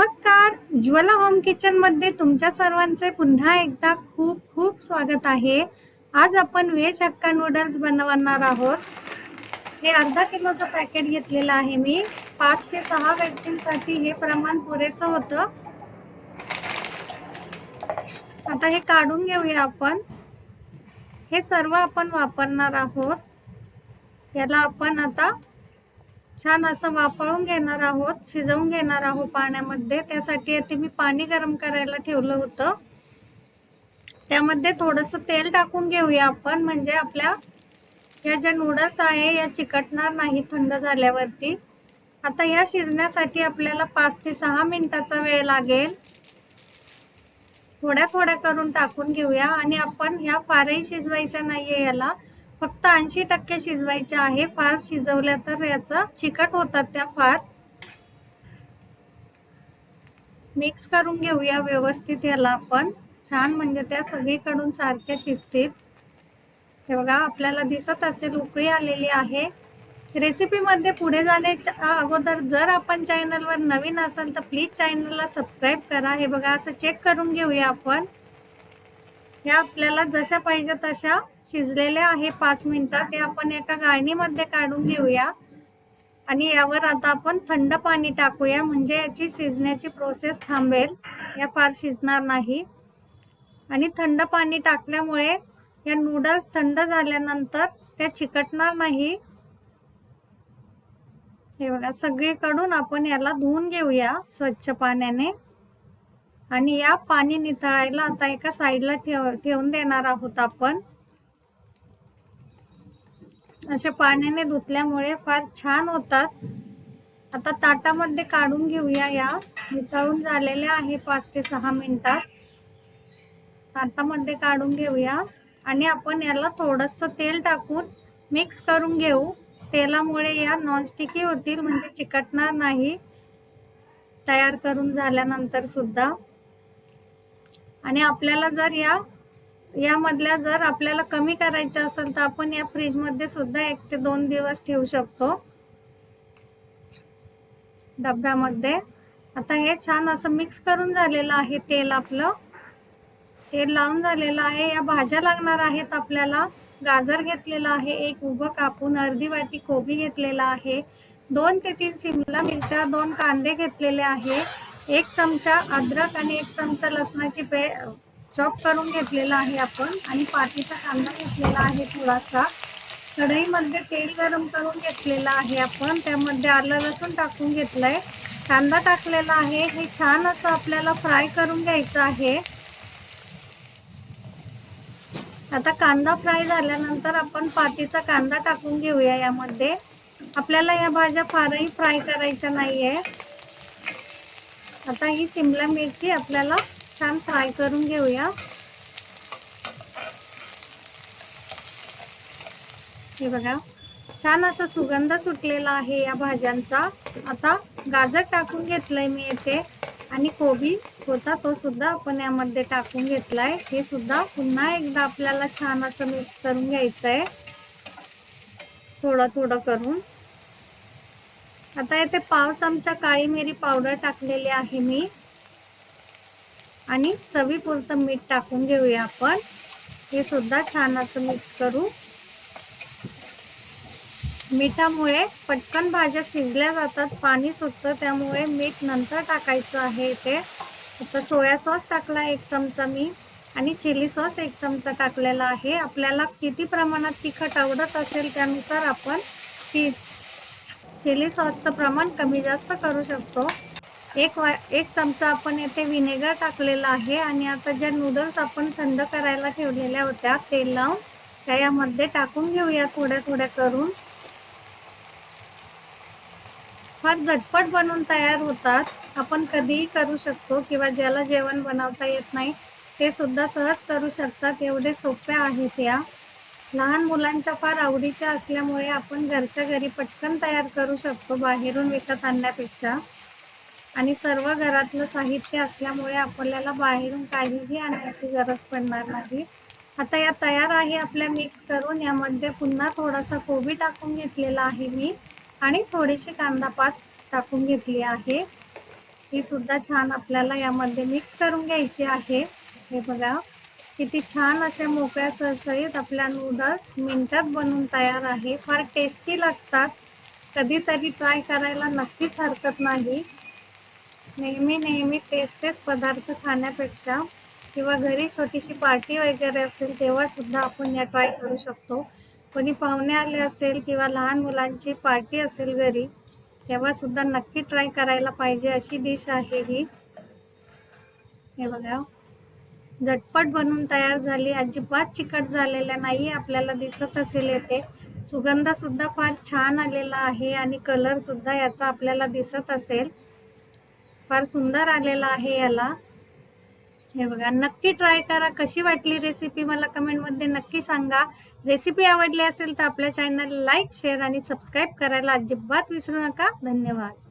नमस्कार. ज्वला होम किचनमध्ये तुमच्या सर्वांचे पुन्हा एकदा खूप खूप स्वागत आहे. आज आपण व्हेज हक्का नूडल्स बनवणार आहोत. हे अर्धा किलोचं पॅकेट घेतलेलं आहे मी. पाच ते सहा व्यक्तींसाठी हे प्रमाण पुरेसं होतं. आता हे काढून घेऊया आपण. हे सर्व आपण वापरणार आहोत. याला आपण आता छान असं वापळून घेणार आहोत शिजवून घेणार आहोत पाण्यामध्ये. त्यासाठी येथे मी पाणी गरम करायला ठेवलं होतं. त्यामध्ये थोडंसं तेल टाकून घेऊया आपण म्हणजे आपल्या या ज्या नूडल्स आहे या चिकटणार नाही थंड झाल्यावरती. आता या शिजण्यासाठी आपल्याला पाच ते सहा मिनिटाचा वेळ लागेल. थोड्या थोड्या करून टाकून घेऊया आणि आपण ह्या फारही शिजवायच्या नाहीये याला. फक्त ऐंशी टक्के शिजवायच्या आहे. फार शिजवल्या तर याचा चिकट होतात त्या फार. मिक्स करून घेऊया व्यवस्थित याला आपण. छान म्हणजे त्या सगळीकडून सारख्या शिजतील. हे बघा आपल्याला दिसत असेल उकळी आलेली आहे. रेसिपीमध्ये पुढे जाण्याच्या अगोदर जर आपण चॅनलवर नवीन असाल तर प्लीज चॅनलला सबस्क्राईब करा. हे बघा असं चेक करून घेऊया आपण. ह्या आपल्याला जशा पाहिजे तशा शिजलेल्या आहे पाच मिनिटात. ते आपण एका गाळणीमध्ये काढून घेऊया. आणि यावर आता आपण थंड पाणी टाकूया. म्हणजे याची शिजण्याची प्रोसेस थांबेल. या फार शिजणार नाही. आणि थंड पाणी टाकल्यामुळे या नूडल्स थंड झाल्यानंतर त्या चिकटणार नाही. हे बघा सगळीकडून आपण याला धुवून घेऊया स्वच्छ पाण्याने. आणि या पाणी निथळायला आता एका साईडला ठेव ठेवून देणार आहोत आपण. असे पाण्याने धुतल्यामुळे फार छान होतात. आता ताटामध्ये काढून घेऊया या. निथळून झालेल्या आहे पाच ते सहा मिनिटात. ताटामध्ये काढून घेऊया. आणि आपण याला थोडंसं तेल टाकून मिक्स करून घेऊ. तेलामुळे या नॉनस्टिकी होतील म्हणजे चिकटणार नाही. तयार करून झाल्यानंतर सुद्धा. आणि आपल्याला जर या यामधल्या जर आपल्याला कमी करायच्या असेल तर आपण या फ्रीजमध्ये सुद्धा एक ते दोन दिवस ठेवू शकतो. डब्यामध्ये. आता हे छान असं मिक्स करून झालेलं आहे तेल आपलं. तेल लावून झालेलं आहे. या भाज्या लागणार आहेत आपल्याला. गाजर घेतलेलं आहे. एक उभं कापून अर्धी वाटी कोबी घेतलेला आहे. दोन ते तीन शिमला मिरच्या दोन कांदे घेतलेले आहे. एक चमचा अद्रक आणि एक चमचा लसणाची पे चॉप करून घेतलेला आहे आपण. आणि पातीचा कांदा घेतलेला आहे थोडासा. कढईमध्ये तेल गरम करून घेतलेलं आहे आपण. त्यामध्ये आलं लसूण टाकून घेतलंय. कांदा टाकलेला आहे. हे छान असं आपल्याला फ्राय करून घ्यायचं आहे. आता कांदा फ्राय झाल्यानंतर आपण पातीचा कांदा टाकून घेऊया यामध्ये. आपल्याला या भाज्या फारही फ्राय करायच्या नाहीये. आता ही सिमला मिरची आपल्याला छान फ्राय करून घेऊया. हे बघा छान असा सुगंध सुटलेला आहे या भाज्यांचा. आता गाजर टाकून घेतलंय मी येथे आणि कोबी होता तो सुद्धा आपण यामध्ये टाकून घेतलाय. हे सुद्धा पुन्हा एकदा आपल्याला छान असं मिक्स करून घ्यायचं आहे थोडं थोडं करून. आता येथे पाव चमचा काळी मिरी पावडर टाकलेली आहे मी. आणि चवीपुरतं मीठ टाकून घेऊया आपण. हे सुद्धा छान असं मिक्स करू. मिठामुळे पटकन भाज्या शिजल्या जातात पाणी सुटतं त्यामुळे मीठ नंतर टाकायचं आहे इथे. आता सोया सॉस टाकला एक चमचा मी आणि चिली सॉस एक चमचा टाकलेला आहे. आपल्याला किती प्रमाणात तिखट आवडत असेल त्यानुसार आपण ती चिली सॉसचं प्रमाण कमी जास्त करू शकतो. एक वा एक चमचा आपण येथे व्हिनेगर टाकलेला आहे आणि आता ज्या नूडल्स आपण थंड करायला ठेवलेल्या होत्या तेल लावून त्या यामध्ये टाकून घेऊया थोड्या थोड्या करून. फार झटपट बनवून तयार होतात. आपण कधीही करू शकतो किंवा ज्याला जेवण बनवता येत नाही ते सुद्धा सहज करू शकतात. एवढे सोप्या आहेत या. लहान मुलांच्या फार आवडीच्या असल्यामुळे आपण घरच्या घरी पटकन तयार करू शकतो बाहेरून विकत आणण्यापेक्षा. आणि सर्व घरातलं साहित्य असल्यामुळे आपल्याला बाहेरून काहीही आणायची गरज पडणार नाही. आता या तयार आहे आपल्या मिक्स करून यामध्ये पुन्हा थोडासा कोबी टाकून घेतलेला आहे मी. आणि थोडीशी कांदा पात टाकून घेतली आहे. ही सुद्धा छान आपल्याला यामध्ये मिक्स करून घ्यायची आहे. हे बघा. किती छान अशा मोकळ्या सळसळीत आपल्या नूडल्स मिनटात बनवून तयार आहे. फार टेस्टी लागतात. कधीतरी ट्राय करायला नक्कीच हरकत नाही. नेहमी नेहमी तेच तेच पदार्थ खाण्यापेक्षा किंवा घरी छोटीशी पार्टी वगैरे असेल तेव्हासुद्धा आपण या ट्राय करू शकतो. कोणी पाहुणे आले असेल किंवा लहान मुलांची पार्टी असेल घरी तेव्हासुद्धा नक्की ट्राय करायला पाहिजे अशी डिश आहे ही. हे बघा. झटपट बनून तयार झाली. अजिबात चिकट झालेल्या नाही आपल्याला दिसत असेल येथे. सुगंधसुद्धा फार छान आलेला आहे आणि कलरसुद्धा याचा आपल्याला दिसत असेल. फार सुंदर आलेला आहे याला. हे बघा नक्की ट्राय करा. कशी वाटली रेसिपी मला कमेंटमध्ये नक्की सांगा. रेसिपी आवडली असेल तर आपल्या चॅनल लाईक शेअर आणि सबस्क्राईब करायला अजिबात विसरू नका. धन्यवाद.